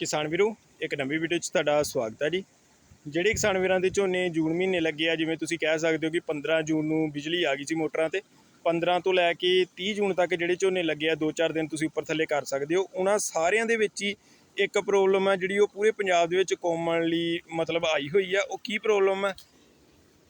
ਕਿਸਾਨ ਵੀਰੋ, ਇੱਕ ਨਵੀਂ ਵੀਡੀਓ 'ਚ ਤੁਹਾਡਾ ਸਵਾਗਤ ਹੈ ਜੀ। ਜਿਹੜੇ ਕਿਸਾਨ ਵੀਰਾਂ ਦੇ ਝੋਨੇ ਜੂਨ ਮਹੀਨੇ ਲੱਗੇ ਆ, ਜਿਵੇਂ ਤੁਸੀਂ ਕਹਿ ਸਕਦੇ ਹੋ ਕਿ 15 ਜੂਨ ਨੂੰ ਬਿਜਲੀ ਆ ਗਈ ਸੀ ਮੋਟਰਾਂ ਤੇ 15 ਤੋਂ ਲੈ ਕੇ 30 ਜੂਨ ਤੱਕ ਜਿਹੜੇ ਝੋਨੇ ਲੱਗੇ ਆ 2-4 ਦਿਨ ਤੁਸੀਂ ਉੱਪਰ ਥੱਲੇ ਕਰ ਸਕਦੇ ਹੋ। ਉਹਨਾਂ ਸਾਰਿਆਂ ਦੇ ਵਿੱਚ ਹੀ ਇੱਕ ਪ੍ਰੋਬਲਮ ਹੈ ਜਿਹੜੀ ਉਹ ਪੂਰੇ ਪੰਜਾਬ ਦੇ ਵਿੱਚ ਕਾਮਨਲੀ ਮਤਲਬ ਆਈ ਹੋਈ ਆ। ਉਹ ਕੀ ਪ੍ਰੋਬਲਮ ਹੈ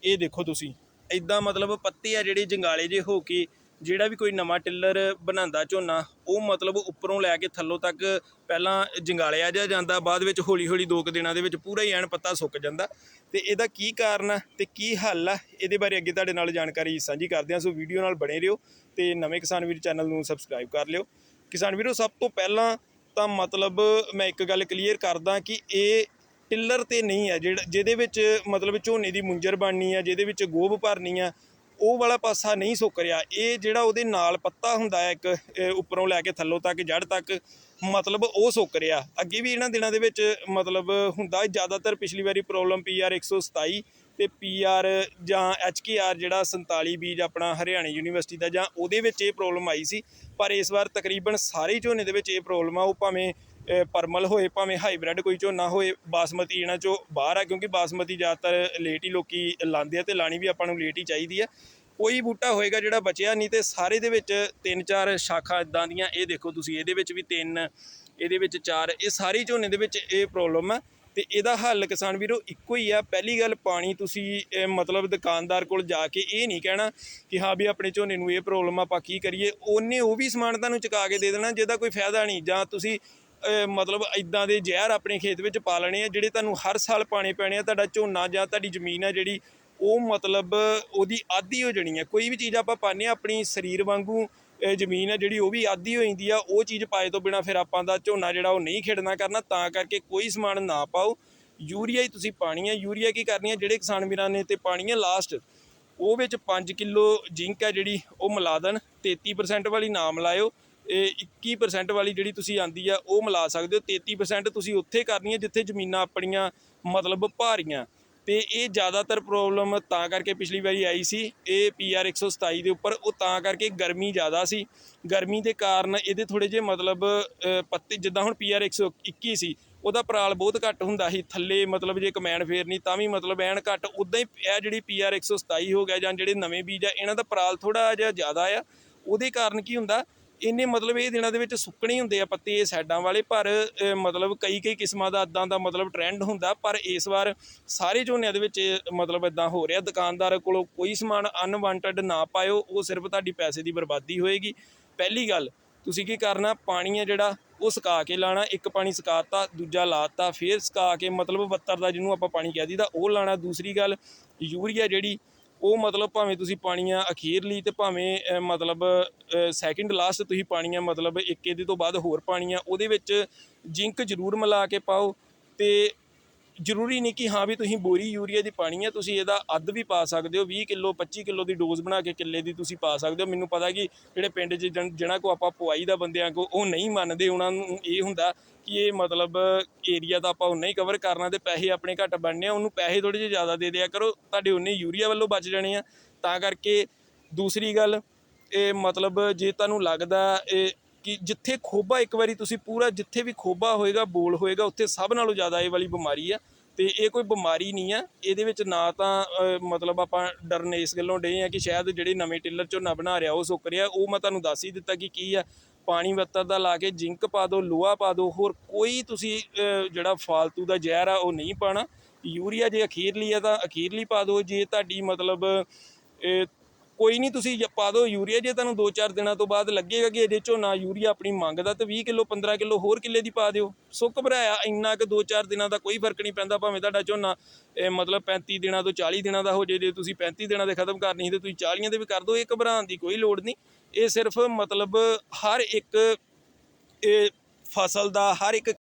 ਇਹ ਦੇਖੋ ਤੁਸੀਂ। ਇਦਾਂ ਮਤਲਬ ਪੱਤੇ ਆ ਜਿਹੜੇ ਜੰਗਾਲੇ ਜੇ ਹੋ ਕੇ ਜਿਹੜਾ ਵੀ ਕੋਈ ਨਵਾਂ ਟਿੱਲਰ ਬਣਾਉਂਦਾ ਝੋਨਾ, ਉਹ ਮਤਲਬ ਉੱਪਰੋਂ ਲੈ ਕੇ ਥੱਲੋਂ ਤੱਕ ਪਹਿਲਾਂ ਜੰਗਾਲਿਆ ਜਾ ਜਾਂਦਾ, ਬਾਅਦ ਵਿੱਚ ਹੌਲੀ ਹੌਲੀ ਦੋ ਕੁ ਦਿਨਾਂ ਦੇ ਵਿੱਚ ਪੂਰਾ ਹੀ ਐਨ ਪੱਤਾ ਸੁੱਕ ਜਾਂਦਾ। ਤੇ ਇਹਦਾ ਕੀ ਕਾਰਨ ਆ ਤੇ ਕੀ ਹੱਲ ਆ, ਇਹਦੇ ਬਾਰੇ ਅੱਗੇ ਤੁਹਾਡੇ ਨਾਲ ਜਾਣਕਾਰੀ ਸਾਂਝੀ ਕਰਦੇ ਹਾਂ। ਸੋ ਵੀਡੀਓ ਨਾਲ ਬਣੇ ਰਹੋ ਤੇ ਨਵੇਂ ਕਿਸਾਨ ਵੀਰ ਚੈਨਲ ਨੂੰ ਸਬਸਕ੍ਰਾਈਬ ਕਰ ਲਿਓ। ਕਿਸਾਨ ਵੀਰੋ, ਸਭ ਤੋਂ ਪਹਿਲਾਂ ਤਾਂ ਮਤਲਬ ਮੈਂ ਇੱਕ ਗੱਲ ਕਲੀਅਰ ਕਰਦਾ ਕਿ ਇਹ ਟਿੱਲਰ ਤੇ ਨਹੀਂ ਹੈ ਜਿਹੜਾ ਜਿਹਦੇ ਵਿੱਚ ਮਤਲਬ ਝੋਨੇ ਦੀ ਮੁੰਜਰ ਬਣਨੀ ਆ, ਜਿਹਦੇ ਵਿੱਚ ਗੋਭ ਭਰਨੀ ਆ ਉਹ ਵਾਲਾ ਪਾਸਾ ਨਹੀਂ ਸੁੱਕ ਰਿਹਾ। ਇਹ ਜਿਹੜਾ ਉਹਦੇ ਨਾਲ ਪੱਤਾ ਹੁੰਦਾ ਹੈ, ਇੱਕ ਉੱਪਰੋਂ ਲੈ ਕੇ ਥੱਲੋਂ ਤੱਕ ਜੜ ਤੱਕ, ਮਤਲਬ ਉਹ ਸੁੱਕ ਰਿਹਾ। ਅੱਗੇ ਵੀ ਇਹਨਾਂ ਦਿਨਾਂ ਦੇ ਵਿੱਚ, ਮਤਲਬ ਹੁੰਦਾ ਜ਼ਿਆਦਾਤਰ ਪਿਛਲੀ ਵਾਰੀ ਪ੍ਰੋਬਲਮ ਪੀਆਰ 127 ਤੇ ਪੀਆਰ ਜਾਂ ਐਚਕੇਆਰ ਜਿਹੜਾ 47 ਬੀਜ ਆਪਣਾ ਹਰਿਆਣਾ ਯੂਨੀਵਰਸਿਟੀ ਦਾ ਜਾਂ ਉਹਦੇ ਵਿੱਚ ਇਹ ਪ੍ਰੋਬਲਮ ਆਈ ਸੀ। ਪਰ ਇਸ ਵਾਰ ਤਕਰੀਬਨ ਸਾਰੇ ਝੋਨੇ ਦੇ ਵਿੱਚ ਇਹ ਪ੍ਰੋਬਲਮ ਆ, ਉਹ ਭਾਵੇਂ ਪਰਮਲ ਹੋਏ, ਭਾਵੇਂ ਹਾਈਬ੍ਰਿਡ ਕੋਈ ਝੋਨਾ ਹੋਏ, ਬਾਸਮਤੀ ਇਹਨਾਂ ਚੋਂ ਬਾਹਰ ਆ, ਕਿਉਂਕਿ ਬਾਸਮਤੀ ਜ਼ਿਆਦਾਤਰ ਲੇਟ ਹੀ ਲੋਕੀ ਲਾਉਂਦੇ ਆ ਤੇ ਲਾਣੀ ਵੀ ਆਪਾਂ ਨੂੰ ਲੇਟ ਹੀ ਚਾਹੀਦੀ ਹੈ ਕੋਈ ਬੂਟਾ ਹੋਏਗਾ ਜਿਹੜਾ ਬਚਿਆ ਨਹੀਂ ਤੇ ਸਾਰੇ ਦੇ ਵਿੱਚ ਤਿੰਨ ਚਾਰ ਸ਼ਾਖਾ ਇਦਾਂ ਦੀਆਂ, ਇਹ ਦੇਖੋ ਤੁਸੀਂ, ਇਹਦੇ ਵਿੱਚ ਵੀ ਤਿੰਨ, ਇਹਦੇ ਵਿੱਚ ਚਾਰ, ਇਹ ਸਾਰੀ ਝੋਨੇ ਦੇ ਵਿੱਚ ਇਹ ਪ੍ਰੋਬਲਮ ਆ। ਤੇ ਇਹਦਾ ਹੱਲ ਕਿਸਾਨ ਵੀਰੋ ਇੱਕੋ ਹੀ ਆ। ਪਹਿਲੀ ਗੱਲ ਪਾਣੀ ਤੁਸੀਂ ਮਤਲਬ ਦੁਕਾਨਦਾਰ ਕੋਲ ਜਾ ਕੇ ਇਹ ਨਹੀਂ ਕਹਿਣਾ ਕਿ ਹਾਂ ਵੀ ਆਪਣੇ ਝੋਨੇ ਨੂੰ ਇਹ ਪ੍ਰੋਬਲਮ ਆ ਆਪਾਂ ਕੀ ਕਰੀਏ। ਉਹਨੇ ਉਹ ਵੀ ਸਮਾਨ ਤੁਹਾਨੂੰ ਚੁਕਾ ਕੇ ਦੇ ਦੇਣਾ, ਜਿਹਦਾ ਕੋਈ ਫਾਇਦਾ ਨਹੀਂ। ਜਾਂ ਤੁਸੀਂ ਮਤਲਬ ਇਦਾਂ ਦੇ ਜ਼ਹਿਰ ਆਪਣੇ ਖੇਤ ਵਿੱਚ ਪਾ ਲੈਣੇ ਆ, ਜਿਹੜੇ ਤੁਹਾਨੂੰ ਹਰ ਸਾਲ ਪਾਣੇ ਪੈਣੇ ਆ, ਤੁਹਾਡਾ ਝੋਨਾ ਜਾਂ ਤੁਹਾਡੀ ਜ਼ਮੀਨ ਆ ਜਿਹੜੀ, ਉਹ ਮਤਲਬ ਉਹਦੀ ਆਦੀ ਹੋ ਜਾਣੀ ਹੈ ਕੋਈ ਵੀ ਚੀਜ਼ ਆਪਾਂ ਪਾਉਂਦੇ ਹਾਂ ਆਪਣੀ ਸਰੀਰ ਵਾਂਗੂ ਜ਼ਮੀਨ ਹੈ ਜਿਹੜੀ, ਉਹ ਵੀ ਆਦੀ ਹੋ ਜਾਂਦੀ ਆ। ਉਹ ਚੀਜ਼ ਪਾਏ ਤੋਂ ਬਿਨਾ ਫਿਰ ਆਪਾਂ ਦਾ ਝੋਨਾ ਜਿਹੜਾ, ਉਹ ਨਹੀਂ ਖਿੜਨਾ ਕਰਨਾ, ਤਾਂ ਕਰਕੇ ਕੋਈ ਸਮਾਨ ਨਾ ਪਾਓ। ਯੂਰੀਆ ਹੀ ਤੁਸੀਂ ਪਾਣੀ ਹੈ ਯੂਰੀਆ ਕੀ ਕਰਨੀ ਹੈ ਜਿਹੜੇ ਕਿਸਾਨ ਵੀਰਾਂ ਨੇ ਤੇ ਪਾਣੀ ਹੈ ਲਾਸਟ, ਉਹ ਵਿੱਚ 5 ਕਿਲੋ ਜ਼ਿੰਕ ਹੈ ਜਿਹੜੀ, ਉਹ ਮਿਲਾ ਦੇਣ। 33% ਵਾਲੀ ਨਾ ਮਿਲਾਇਓ ਇਹ 21% ਵਾਲੀ ਜਿਹੜੀ ਤੁਸੀਂ ਆਂਦੀ ਆ, ਉਹ ਮਿਲਾ ਸਕਦੇ ਹੋ। 33% ਤੁਸੀਂ ਉੱਥੇ ਕਰਨੀ ਹੈ ਜਿੱਥੇ ਜ਼ਮੀਨਾਂ ਆਪਣੀਆਂ, ਮਤਲਬ ਭਾਰੀਆਂ। ਤੇ ਇਹ ਜ਼ਿਆਦਾਤਰ ਪ੍ਰੋਬਲਮ ਤਾਂ ਕਰਕੇ ਪਿਛਲੀ ਵਾਰੀ ਆਈ ਸੀ। ਇਹ ਪੀਆਰ 127 ਦੇ ਉੱਪਰ, ਉਹ ਤਾਂ ਕਰਕੇ ਗਰਮੀ ਜ਼ਿਆਦਾ ਸੀ। ਗਰਮੀ ਦੇ ਕਾਰਨ ਇਹਦੇ ਥੋੜੇ ਜਿਹੇ ਮਤਲਬ ਪੱਤੇ, ਜਿੱਦਾਂ ਹੁਣ ਪੀਆਰ 121 ਸੀ ਉਹਦਾ ਪਰਾਲ ਬਹੁਤ ਘੱਟ ਹੁੰਦਾ ਸੀ। ਥੱਲੇ ਮਤਲਬ ਜੇ ਕਮੈਨ ਫੇਰਨੀ ਤਾਂ ਵੀ ਮਤਲਬ ਐਨ ਘੱਟ। ਉਦਾਂ ਹੀ ਇਹ ਜਿਹੜੀ ਪੀਆਰ 127 ਹੋ ਗਿਆ ਜਾਂ ਜਿਹੜੇ ਨਵੇਂ ਬੀਜ ਆ, ਇਹਨਾਂ ਦਾ ਪਰਾਲ ਥੋੜਾ ਜਿਹਾ ਜ਼ਿਆਦਾ ਆ। ਉਹਦੇ ਕਾਰਨ ਕੀ ਹੁੰਦਾ ਇਹਨੇ ਮਤਲਬ ਇਹ ਦਿਨਾਂ ਦੇ ਵਿੱਚ ਸੁੱਕਣੇ ਹੁੰਦੇ ਆ ਪੱਤੇ ਇਹ ਸਾਈਡਾਂ ਵਾਲੇ, ਪਰ ਮਤਲਬ ਕਈ ਕਈ ਕਿਸਮਾਂ ਦਾ ਇਦਾਂ ਦਾ ਮਤਲਬ ਟ੍ਰੈਂਡ ਹੁੰਦਾ, ਪਰ ਇਸ ਵਾਰ ਸਾਰੇ ਝੋਨਿਆਂ ਦੇ ਵਿੱਚ ਇਹ ਮਤਲਬ ਇਦਾਂ ਹੋ ਰਿਹਾ, ਦੁਕਾਨਦਾਰ ਕੋਲੋਂ ਕੋਈ ਸਮਾਨ ਅਨਵਾਂਟਡ ਨਾ ਪਾਇਓ, ਉਹ ਸਿਰਫ ਤੁਹਾਡੀ ਪੈਸੇ ਦੀ ਬਰਬਾਦੀ ਹੋਏਗੀ। ਪਹਿਲੀ ਗੱਲ, ਤੁਸੀਂ ਕੀ ਕਰਨਾ, ਪਾਣੀ ਹੈ ਜਿਹੜਾ, ਉਹ ਸੁਕਾ ਕੇ ਲਾਣਾ ਇੱਕ ਪਾਣੀ ਸੁਕਾਤਾ, ਦੂਜਾ ਲਾਤਾ, ਫਿਰ ਸੁਕਾ ਕੇ ਮਤਲਬ 72 ਦਾ ਜਿਹਨੂੰ ਆਪਾਂ ਪਾਣੀ ਕਹਿ ਦਈਦਾ, ਉਹ ਲਾਣਾ ਦੂਸਰੀ ਗੱਲ, ਯੂਰੀਆ ਜਿਹੜੀ ਉਹ ਮਤਲਬ ਭਾਵੇਂ ਤੁਸੀਂ ਪਾਣੀਆਂ ਅਖੀਰਲੀ ਤੇ ਭਾਵੇਂ ਮਤਲਬ ਸੈਕਿੰਡ ਲਾਸਟ ਤੁਸੀਂ ਪਾਣੀਆਂ ਮਤਲਬ ਇੱਕ ਇਹਦੇ ਤੋਂ ਬਾਅਦ ਹੋਰ ਪਾਣੀਆਂ, ਉਹਦੇ ਵਿੱਚ ਜ਼ਿੰਕ ਜ਼ਰੂਰ ਮਿਲਾ ਕੇ ਪਾਓ ਤੇ ਜ਼ਰੂਰੀ ਨਹੀਂ ਕਿ ਹਾਂ ਵੀ ਤੁਸੀਂ ਬੋਰੀ ਯੂਰੀਆ ਦੀ ਪਾਣੀ ਹੈ ਤੁਸੀਂ ਇਹਦਾ ਅੱਧ ਵੀ ਪਾ ਸਕਦੇ ਹੋ 20 ਕਿਲੋ 25 ਕਿਲੋ ਦੀ ਡੋਜ਼ ਬਣਾ ਕੇ ਕਿੱਲੇ ਦੀ ਤੁਸੀਂ ਪਾ ਸਕਦੇ ਹੋ। ਮੈਨੂੰ ਪਤਾ ਕਿ ਜਿਹੜੇ ਪਿੰਡ 'ਚ ਜਿਹਨਾਂ ਕੋ ਆਪਾਂ ਪਵਾਈ ਦਾ ਬੰਦਿਆਂ ਕੋ ਉਹ ਨਹੀਂ ਮੰਨਦੇ, ਉਹਨਾਂ ਨੂੰ ਇਹ ਹੁੰਦਾ ਕਿ ਇਹ ਮਤਲਬ ਏਰੀਆ ਤਾਂ ਆਪਾਂ ਉਨਾ ਹੀ ਕਵਰ ਕਰਨਾ ਤੇ ਪੈਸੇ ਆਪਣੇ ਘੱਟ ਬਣਨੇ ਆ, ਉਹਨੂੰ ਪੈਸੇ ਥੋੜੇ ਜਿਹੇ ਜ਼ਿਆਦਾ ਦੇ ਦਿਆ ਕਰੋ ਤੁਹਾਡੇ ਉਨੇ ਯੂਰੀਆ ਵੱਲੋਂ ਬਚ ਜਾਣੇ ਆ। ਤਾਂ ਕਰਕੇ ਦੂਸਰੀ ਗੱਲ, ਇਹ ਮਤਲਬ ਜੇ ਤੁਹਾਨੂੰ ਲੱਗਦਾ ਇਹ ਕਿ ਜਿੱਥੇ ਖੋਬਾ ਇੱਕ ਵਾਰੀ ਤੁਸੀਂ ਪੂਰਾ ਜਿੱਥੇ ਵੀ ਖੋਬਾ ਹੋਏਗਾ, ਬੋਲ ਹੋਏਗਾ, ਉੱਥੇ ਸਭ ਨਾਲੋਂ ਜ਼ਿਆਦਾ ਇਹ ਵਾਲੀ ਬਿਮਾਰੀ ਆ। ਤੇ ਇਹ ਕੋਈ ਬਿਮਾਰੀ ਨਹੀਂ ਆ। ਇਹਦੇ ਵਿੱਚ ਨਾ ਤਾਂ ਮਤਲਬ ਆਪਾਂ ਡਰਨ ਇਸ ਗੱਲੋਂ ਡੇ ਆ ਕਿ ਸ਼ਾਇਦ ਜਿਹੜੇ ਨਵੇਂ ਟਿੱਲਰ ਝੋਨਾ ਬਣਾ ਰਿਹਾ, ਉਹ ਸੁੱਕ ਰਿਹਾ। ਉਹ ਮੈਂ ਤੁਹਾਨੂੰ ਦੱਸ ਹੀ ਦਿੱਤਾ ਕਿ ਕੀ ਆ, ਪਾਣੀ ਵੱਤਰ ਦਾ ਲਾ ਕੇ ਜ਼ਿੰਕ ਪਾ ਦਿਓ ਲੋਹਾ ਪਾ ਦਿਓ ਹੋਰ ਕੋਈ ਤੁਸੀਂ ਜਿਹੜਾ ਫਾਲਤੂ ਦਾ ਜ਼ਹਿਰ ਆ, ਉਹ ਨਹੀਂ ਪਾਣਾ। ਯੂਰੀਆ ਜੇ ਅਖੀਰਲੀ ਆ ਤਾਂ ਅਖੀਰਲੀ ਪਾ ਦਿਓ ਜੇ ਤੁਹਾਡੀ ਮਤਲਬ ਕੋਈ ਨਹੀਂ, ਤੁਸੀਂ ਪਾ ਦਿਓ ਯੂਰੀਆ, ਜੇ ਤੁਹਾਨੂੰ 2-4 ਦਿਨਾਂ ਤੋਂ ਬਾਅਦ ਲੱਗੇਗਾ ਕਿ ਇਹਦੇ ਚੋਂ ਨਾ ਯੂਰੀਆ ਆਪਣੀ ਮੰਗਦਾ, ਤਾਂ 20 ਕਿਲੋ 15 ਕਿਲੋ ਹੋਰ ਕਿੱਲੇ ਦੀ ਪਾ ਦਿਓ। ਸੁੱਕ ਘਬਰਾਇਆ, ਇੰਨਾ ਕਿ 2-4 ਦਿਨਾਂ ਦਾ ਕੋਈ ਫ਼ਰਕ ਨਹੀਂ ਪੈਂਦਾ, ਭਾਵੇਂ ਤੁਹਾਡਾ ਝੋਨਾ, ਇਹ ਮਤਲਬ 35 ਦਿਨਾਂ ਤੋਂ 40 ਦਿਨਾਂ ਦਾ ਹੋ ਜੇ ਜੇ ਤੁਸੀਂ 35 ਦਿਨਾਂ ਦੇ ਖਤਮ ਕਰਨੀ ਸੀ ਤੇ ਤੁਸੀਂ 40 ਦੇ ਵੀ ਕਰ ਦਿਓ, ਇਹ ਘਬਰਾਉਣ ਦੀ ਕੋਈ ਲੋੜ ਨਹੀਂ। ਇਹ ਸਿਰਫ ਮਤਲਬ ਹਰ ਇੱਕ, ਇਹ ਫਸਲ ਦਾ, ਹਰ ਇੱਕ